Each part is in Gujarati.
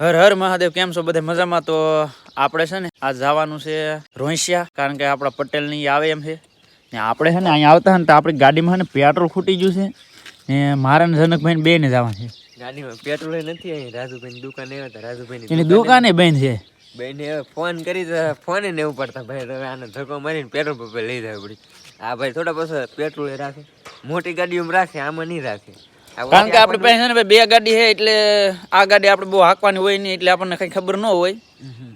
હર હર મહાદેવ કેમ છો બધે મજામાં? તો આપણે છે ને આ જવાનું છે રોહિસિયા કારણ કે આપણા પટેલની આવે એમ છે. ને આપણે છે ને અહીંયા આવતા ને તો આપણી ગાડીમાં ને પેટ્રોલ ખૂટી ગયું છે. ને મારા ને જનકભાઈ બે ને જવાનું છે. ગાડીમાં પેટ્રોલ નથી અહીં રાજુભાઈ દુકાને આવ્યા હતા. રાજુભાઈની એની દુકાને બેન છે. બેને ફોન કરી ફોને ને ઉપાડતા ભાઈ હવે આને ધક્કો મારીને પેટ્રોલ પંપે લઈ જાય પડી. આ ભાઈ થોડા પાછા પેટ્રોલ રાખે. મોટી ગાડીઓમાં રાખે આમાં નહીં રાખે. કારણ કે આપણી પાસે બે ગાડી છે એટલે આ ગાડી આપણે બહુ હાંકવાની હોય નહીં એટલે આપણને કઈ ખબર ન હોય.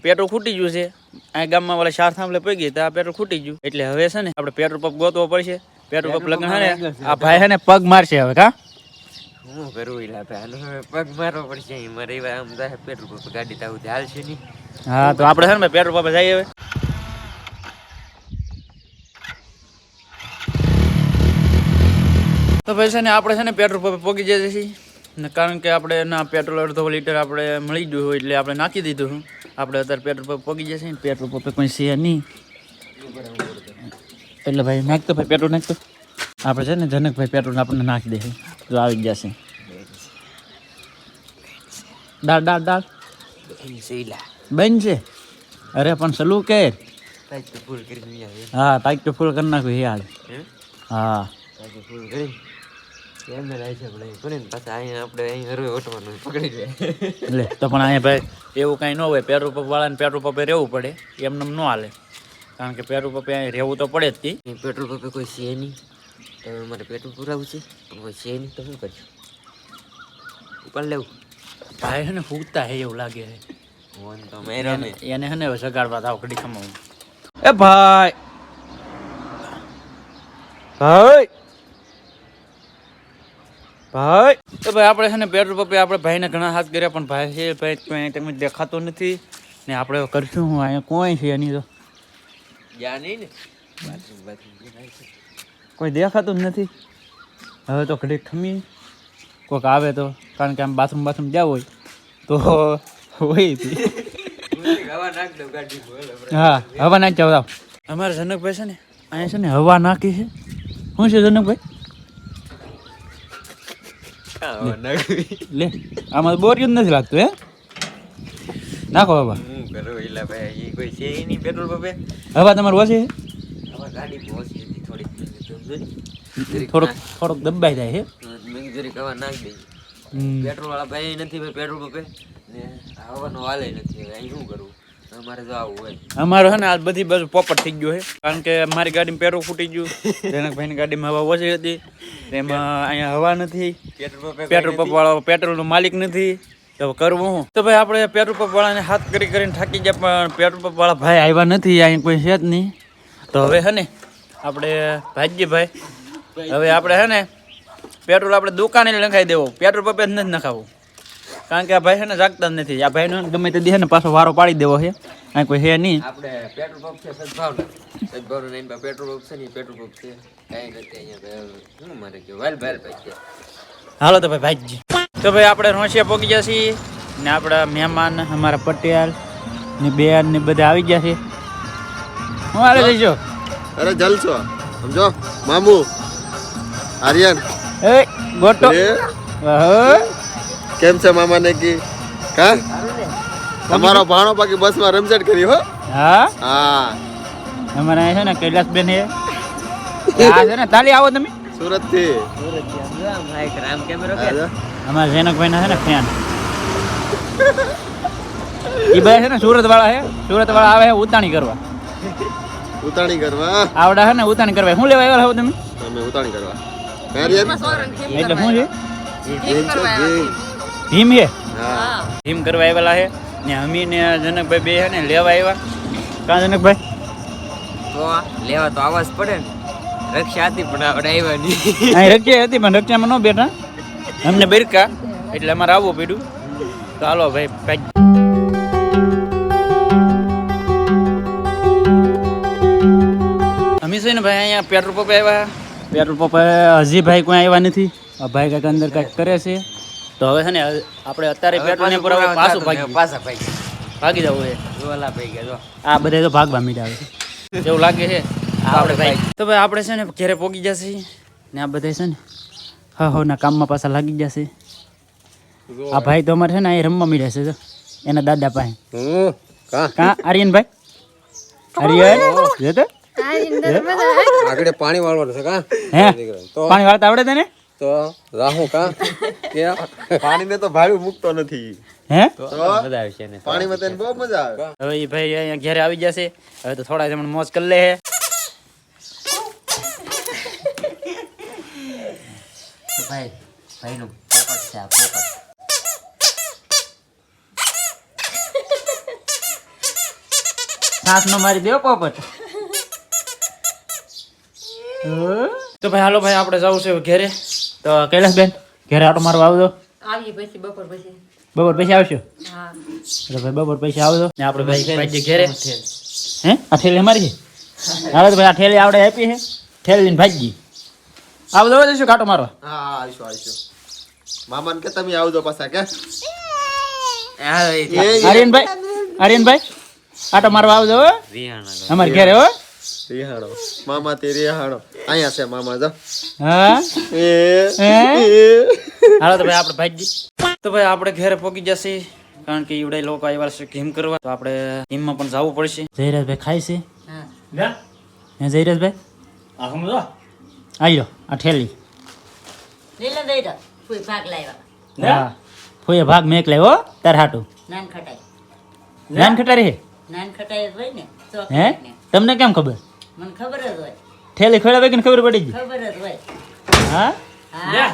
પેટ્રોલ ખૂટી ગયું છે. આ ગામમાં વાળા ચાર થાંભલે પડી તો આ પેટ્રોલ ખૂટી ગયું. એટલે હવે છે ને આપણે પેટ્રોલ પંપ ગોતવો પડશે. પેટ્રોલ પંપ લગ્ન છે ને આ ભાઈ છે. ને પગ મારશે હવે કા? હું કરું એલા ભાઈ? હવે પગ મારવો પડશે મારે એવા આમ પેટ્રોલ પંપ ગાડી તો આવું હાલશે નહીં. હા તો આપણે છે ને પેટ્રોલ પંપ જઈએ હવે. તો ભાઈ છે ને આપણે છે ને પેટ્રોલ પંપે પહોંચી જઈએ છીએ. ને કારણ કે આપણે એના પેટ્રોલ અડધો લીટર આપણે મળી ગયું હોય એટલે આપણે નાખી દીધું આપણે અત્યારે પેટ્રોલ પંપ પહોંચી જશે ને પેટ્રોલ પંપે કોઈ છે નહીં. એટલે ભાઈ નાખતો ભાઈ પેટ્રોલ નાખતો આપણે છે ને જનકભાઈ પેટ્રોલ આપણને નાખી દેશે તો આવી જશે દાળ દાળ દાળ. છે. અરે પણ સલું કે. તાજ તો ફૂલ કરી નહીં હા તાઈક તો ફૂલ કરી નાખ્યું યાર હે? હા છે પણ અહીં કોને પાછા અહીંયા આપણે અહીં હરવે ઓટવાનું પકડી જાય એટલે તો પણ અહીંયા ભાઈ એવું કાંઈ ન હોય પેટ્રોલ પંપ વાળાને પેટ્રોલ પંપે રહેવું પડે એમને ન હાલે. કારણ કે પેટ્રોલ પંપે અહીંયા રહેવું તો પડે જ તી પેટ્રોલ પંપે કોઈ છે નહીં. તો મારે પેટ્રોલ પુરાવું છે પણ કોઈ છે નહીં તો શું કરશું? ઉપર લેવું. ભાઈ છે ને ફૂગતા હે એવું લાગે છે ફોન તો મેરો એને છે ને સગાડવા થાવ ઘડી ખમાવું એ ભાઈ! ભાઈ! ભાઈ. તો ભાઈ આપણે છે ને પેટ્રોલ પંપે આપણે ભાઈને ઘણા હાથ કર્યા પણ ભાઈ છે ભાઈ કોઈ તમે દેખાતો નથી. ને આપણે કરશું હું અહીંયા કોઈ છે એની તો? કોઈ દેખાતું જ નથી. હવે તો ઘડી ખમી. કોઈક આવે તો કારણ કે આમ બાથરૂમ બાથરૂમ જ્યાં હોય તો હોય હવા નાખ દઉં ગાડી બોલ હા હવા નાખ જાવ અમારે જનકભાઈ છે ને અહીંયા છે ને હવા નાખી છે. શું છે જનકભાઈ? લે. આમાં બોરિયું જ નથી લાગતું હે? નાખો હવા હું કરું એલા ભાઈ એ કોઈ છે નહીં પેટ્રોલ પંપે? હવા તમારે ઓછી હવા ગાડી પહોંચી હતી થોડીક થોડોક થોડોક દબાઈ જાય હે? મેં જરીક હવા નાખ દઈ પેટ્રોલ વાળા ભાઈ નથી ભાઈ પેટ્રોલ પંપે? ને હવાનો વાલે નથી હવે અહીં શું કરવું અમારે છે ને આ બધી બાજુ પોપટ થઈ ગયો છે કારણ કે મારી ગાડીમાં પેટ્રોલ ફૂટી ગયું. જનકભાઈની ગાડીમાં હવા ઓછી હતી. તેમાં અહીંયા હવા નથી. પેટ્રોલ પંપે પેટ્રોલ પંપ વાળો પેટ્રોલનો માલિક નથી. તો કરવું હું? તો ભાઈ આપણે પેટ્રોલ પંપ વાળાને હાથ કરી કરીને થાકી ગયા પણ પેટ્રોલ પંપ વાળા ભાઈ આવ્યા નથી. અહીંયા કોઈ છે જ નહીં. તો હવે છે ને આપણે ભાઈજીભાઈ હવે આપણે છે ને પેટ્રોલ આપણે દુકાને લખાઈ દેવો. પેટ્રોલ પંપે જ નથી નખાવું કારણ કે આ ભાઈ છે ને જાગતા જ નથી. આ ભાઈનો ગમે તે દે ને પાછો વારો પાડી દેવો છે. અહીં કોઈ છે નહીં. આપણે પેટ્રોલ પંપ છે સદભાવના સદભાવના નહીં પેટ્રોલ પંપ છે ને પેટ્રોલ પંપ છે. કઈ નથી અહીંયા શું મારે કે વાલ ભાઈ ભાઈ છે હાલો તો ભાઈ ભાઈજી. તો ભાઈ આપણે રોસિયા પહોંચી ગયા છીએ ને આપણા મહેમાન અમારા પટેલ ને બેન ને બધા આવી ગયા છે. હું હાલે જઈજો અરે જલસો સમજો? મામુ આર્યન. એ ગોટો. કેમ છે મામાને કી? કા તમારો ભાણો બાકી બસમાં રમઝટ કરી હો? હા? હા. અમારે અહીંયા છે ને કૈલાસબેન હે આ છે ને તાલી આવો તમે. સુરતથી માઇક રામ કેમેરો કે અમારા જૈનકભાઈ ના છે ને ફેન એ ભાઈ છે ને સુરત વાળા છે. સુરત વાળા આવે છે ઉતાણી કરવા. ઉતાણી કરવા? આવડા હે ને ઉતાણી કરવા. શું લેવા આવ્યા તમે? તમે ઉતાણી કરવા. એટલે શું છે? જીમ ભીમ હે હા. જીમ કરવા આવેલા હે ને અમી ને જનકભાઈ બે હે ને લેવા આવ્યા કાં જનકભાઈ? તો લેવા તો આવાજ પડે ને. રક્ષા હતી પણ આપણે આવ્યા નહીં. અહીં રક્ષા હતી પણ રક્ષામાં ન બેઠા. અમને બિરકા. એટલે અમારે આવવું પડ્યું. તો હાલો ભાઈ અમે છે ને ભાઈ અહીંયા પેટ્રોલ પંપે આવ્યા પેટ્રોલ પંપે હજી ભાઈ કોઈ આવ્યા નથી. આ ભાઈ કાંઈક અંદર કાંઈક કરે છે. તો હવે છે ને આપણે અત્યારે પેટ્રોલ ને પુરાવા પાછું ભાગી પાછા ભાગી જવું છે ભાઈ ગયા જો. આ બધા તો ભાગવા મીડા આવે છે એવું લાગે છે? આપણે ભાઈ. તો ભાઈ આપણે છે ને ઘરે પોગી જશે ને આ બધા છે ને હા હો ના કામમાં પાછા લાગી જશે. આ ભાઈ તો અમારે છે ને અહીં રમવા મીડ્યા છે એના દાદા પાસે. કા? આર્યન ભાઈ તો? આગળ પાણી વાળવાનું છે કા? હે? પાણી વાળતા આવડે તને? તો? રાહું કા? કે પાણીને તો ભાડું મૂકતો નથી. હે? તો મજા આવશે ને. પાણીમાં તને બહુ મજા આવે. હવે એ ભાઈ અહીંયા ઘેરે આવી જશે. હવે તો થોડા જમણ મોજ કરી લે હે. ભાઈ ભાઈનું પોપટ છે આ પોપટ. સાસ નો મારી દેવો પોપટ. તો ભાઈ હાલો ભાઈ આપણે જવું છે ઘેરે. તો કૈલાસબેન ઘેરે આટો મારવા આવજો. આવીએ પછી બપોર પછી. બપોર પછી આવશો? હા. તો ભાઈ બપોર પછી આવજો. ને આપણે ભાઈ ભાઈ ઘેરે? હે? આ ઠેલી અમારી છે? હવે તો ભાઈ આ ઠેલી આવડે આપી છે. ઠેલી લઈને ભાજી આવજો જઈશું કાંટો મારવા. હા આવીશું આવીશું. મામાને કે તમે આવજો પાછા કે? એ આર્યનભાઈ આર્યનભાઈ આટો મારવા આવજો હો. અમારે ઘેરે હો. રિહાણો. મામા તે રિહાણો. અહીંયા છે મામા જો. હા? એ. એ. હાલો તો ભાઈ આપણે ભાજી તો ભાઈ આપણે ઘરે પહોંચી જશે કારણ કે ઈવડે લોકો આવ્યા છે ગેમ કરવા. તો આપણે ગેમમાં પણ જવું પડશે. જયરાજભાઈ ખાય છે? હા. જયરાજભાઈ? આ સમજો આવ્યો આ ઠેલી. ભાગ લાવ્યા. ફોઈએ ભાગ મેક લાવ્યો તાર હાટું. નાન ખટાઈ નાન ખટાઈ રે નાન ખટાઈ હોય ને હે? તમને કેમ ખબર? મને ખબર જ હોય. ઠેલી ખોલ્યા વગર ખબર પડી ગઈ. ખબર જ હોય. હા? હા.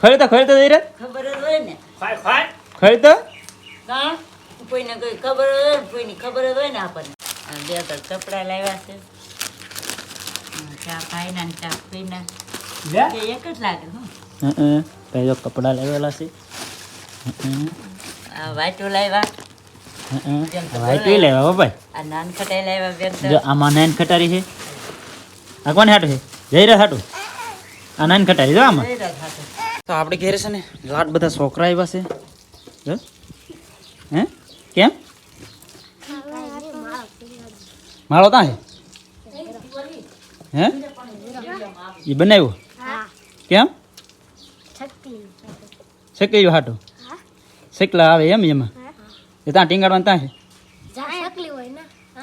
ખોલ્યો તો ખોલ્યો તો ખબર જ હોય ને. ખોલ્યો તો? હા? કોઈને કોઈ ખબર હોય ને કોઈની ખબર જ હોય ને આપણને. બે તો કપડા લાવ્યા છે. હા, ચા પાઈના ને ચા પીના એક જ લાગે હું. હં કપડાં લાવેલા છે. વાટું લાવ્યા. ભાઈ પી લેવા હો ભાઈ. આ નાન ખટાઈ લાવ્યા બેન જો આમાં નાન ખટારી છે. આ કોને હાટું છે? જયરાજ હાટું. આ નાન ખટારી જો આમાં. તો આપણે ઘેર છે ને લાટ બધા છોકરા આવ્યા છે. જો. હે? કેમ? માળો ત્યાં છે? હે? એ બનાવ્યું? કેમ? શેકલ્યું હાટું? શેકલા આવે એમ એમાં? એ ત્યાં ટીંગાડવાનું ત્યાં છે?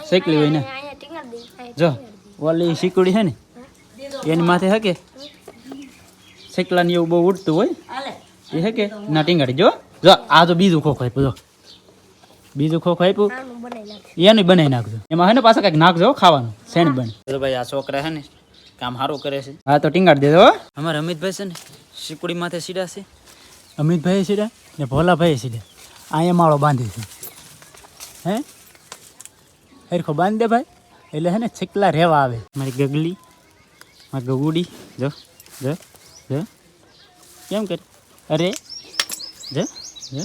શેકલી હોય ને. જો ઓલી શીકડી છે ને એની માથે હકે? શેકલાની એવું બહુ ઉડતું હોય. એ હે કે ના ટીંગાડી. જો જો આ તો બીજું ખોખો આપ્યું જો. બીજું ખોખો આપ્યું. એનું બનાવી નાખજો. એમાં હે ને પાછા કંઈક નાખજો ખાવાનું શેણ બને. તો ભાઈ આ છોકરા હે ને કામ સારું કરે છે. હા તો ટીંગાડી દેજો હો. અમારે અમિતભાઈ છે ને શીકડી માથે સીડા છે. અમિતભાઈ સીડા ને ભોલાભાઈ સીડા અહીંયા માળો બાંધે છે. હે? હરખો બાંધી દે ભાઈ. એટલે હે ને છીકલા રહેવા આવે. મારી ગગલી મારી ગગુડી જો જો જો. કેમ કરે અરે જો જો.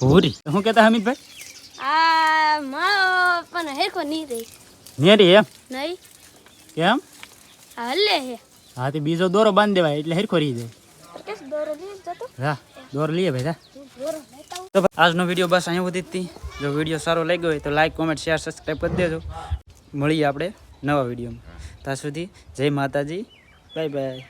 ભૂરી. શું કહેતા હમીદભાઈ આ મારો પણ હેરખો નહીં રહી. એમ? નહીં. કેમ? આ હે. હા તે બીજો દોરો બાંધી દેવાય એટલે હરખો રહી જાય. દોરો લઈ જતો. હા દોરો લઈએ ભાઈ હા તો આજનો વીડિયો બસ અહીંયા સુધી હતી જો વીડિયો સારો લાગ્યો હોય તો લાઈક કોમેન્ટ શેર સબસ્ક્રાઈબ કરી દેજો. મળીએ આપણે નવા વિડીયોમાં. ત્યાં સુધી જય માતાજી. Bye bye